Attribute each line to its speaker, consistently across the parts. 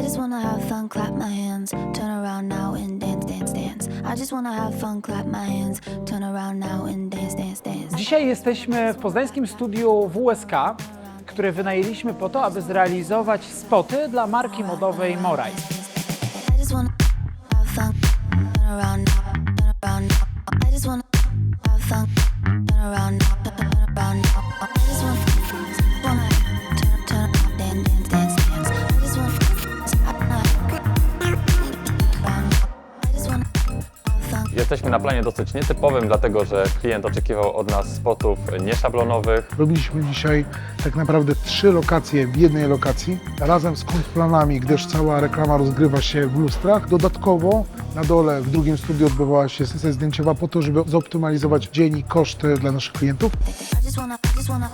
Speaker 1: I just wanna have fun, clap my hands, turn around now and dance, dance, dance. I just wanna have fun, clap my hands, turn around now and dance, dance, dance.
Speaker 2: Dzisiaj jesteśmy w poznańskim studiu WSK, które wynajęliśmy po to, aby zrealizować spoty dla marki modowej Moraj.
Speaker 1: I just wanna have fun, turn around now, turn around now. I just wanna have fun, turn around now,
Speaker 3: Jesteśmy na planie dosyć nietypowym, dlatego że klient oczekiwał od nas spotów nieszablonowych.
Speaker 4: Robiliśmy dzisiaj tak naprawdę trzy lokacje w jednej lokacji, razem z planami, gdyż cała reklama rozgrywa się w lustrach. Dodatkowo na dole w drugim studiu odbywała się sesja zdjęciowa po to, żeby zoptymalizować dzień i koszty dla naszych klientów.
Speaker 1: I just wanna, I just wanna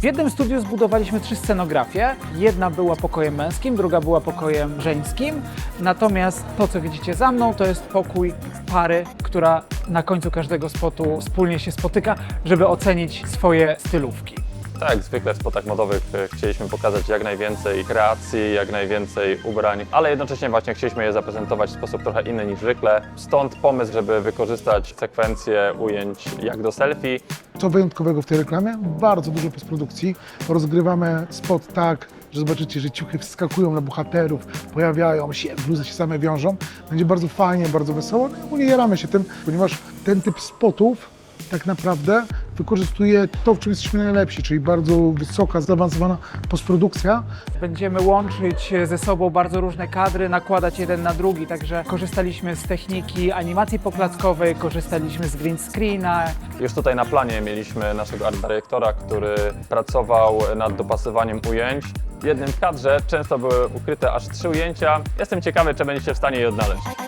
Speaker 2: W jednym studiu zbudowaliśmy trzy scenografie. Jedna była pokojem męskim, druga była pokojem żeńskim. Natomiast to, co widzicie za mną, to jest pokój pary, która na końcu każdego spotu wspólnie się spotyka, żeby ocenić swoje stylówki.
Speaker 3: Tak, zwykle w spotach modowych e, chcieliśmy pokazać jak najwięcej kreacji, jak najwięcej ubrań, ale jednocześnie właśnie chcieliśmy je zaprezentować w sposób trochę inny niż zwykle. Stąd pomysł, żeby wykorzystać sekwencję ujęć jak do selfie,
Speaker 4: Co wyjątkowego w tej reklamie? Bardzo dużo postprodukcji. Rozgrywamy spot tak, że zobaczycie, że ciuchy wskakują na bohaterów, pojawiają się, bluzy się same wiążą. Będzie bardzo fajnie, bardzo wesoło. No i ogólnie się tym, ponieważ ten typ spotów tak naprawdę wykorzystuje to, w czym jesteśmy najlepsi, czyli bardzo wysoka, zaawansowana postprodukcja.
Speaker 2: Będziemy łączyć ze sobą bardzo różne kadry, nakładać jeden na drugi, także korzystaliśmy z techniki animacji poklackowej, korzystaliśmy z green screena,
Speaker 3: Już tutaj na planie mieliśmy naszego art dyrektora, który pracował nad dopasowaniem ujęć. W jednym kadrze często były ukryte aż trzy ujęcia. Jestem ciekawy, czy będziecie w stanie je odnaleźć.